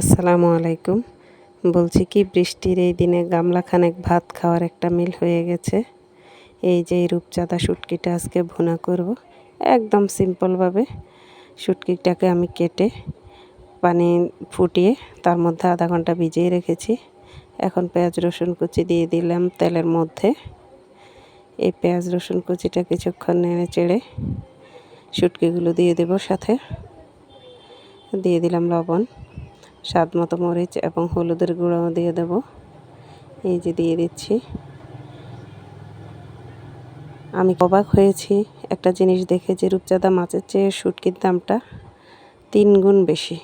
আসসালামু আলাইকুম। বলছি কি, বৃষ্টির এই দিনে গামলা খানেক ভাত খাওয়ার একটা মিল হয়ে গেছে। এই যে এই রূপচাঁদা শুটকিটা আজকে ভুনা করব, একদম সিম্পলভাবে। শুটকিটাকে আমি কেটে পানি ফুটিয়ে তার মধ্যে আধা ঘণ্টা ভিজিয়ে রেখেছি। এখন পেঁয়াজ, রসুন কুচি দিয়ে দিলাম তেলের মধ্যে। এই পেঁয়াজ, রসুন কুচিটা কিছুক্ষণ নেড়ে চেড়ে শুটকিগুলো দিয়ে দেব সাথে। দিয়ে দিলাম লবণ। স্বাদ মতো মরিচ এবং হলুদের গুঁড়োও দিয়ে দেব। এই যে দিয়ে দিচ্ছি। আমি অবাক হয়েছি একটা জিনিস দেখে যে রূপচাঁদা মাছের চেয়ে শুটকির দামটা তিন গুণ বেশি।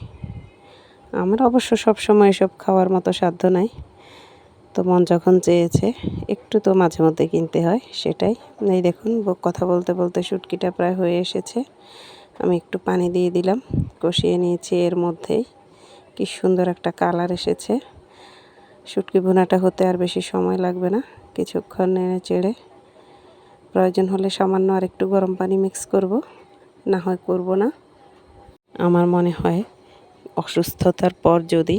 আমার অবশ্য সব সময় এসব খাওয়ার মতো সাধ্য নাই। তো মন যখন চেয়েছে একটু তো মাঝে মধ্যে কিনতে হয়, সেটাই। এই দেখুন কথা বলতে বলতে শুটকিটা প্রায় হয়ে এসেছে। আমি একটু পানি দিয়ে দিলাম, কষিয়ে নিয়েছি এর মধ্যেই। কি সুন্দর একটা কালার এসেছে। শুটকি ভুনাটা হতে আর বেশি সময় লাগবে না, কিছুক্ষণ নেড়ে চেড়ে। প্রয়োজন হলে সামান্য আর একটু গরম পানি মিক্স করব, না হয় করব না। আমার মনে হয় অসুস্থতার পর যদি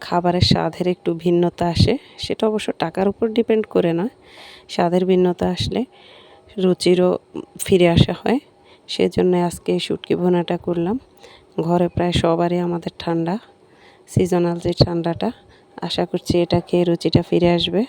খাবারের স্বাদের একটু ভিন্নতা আসে, সেটা অবশ্য টাকার উপর ডিপেন্ড করে নয়। স্বাদের ভিন্নতা আসলে রুচিরও ফিরে আসা হয়। সেজন্য আজকে এই শুটকি ভুনাটা করলাম। ঘরে প্রায় সবারই আমাদের ঠান্ডা। সিজনাল যে ঠান্ডাটা আশা করছি এটা খেয়ে রুচিটা ফিরে আসবে।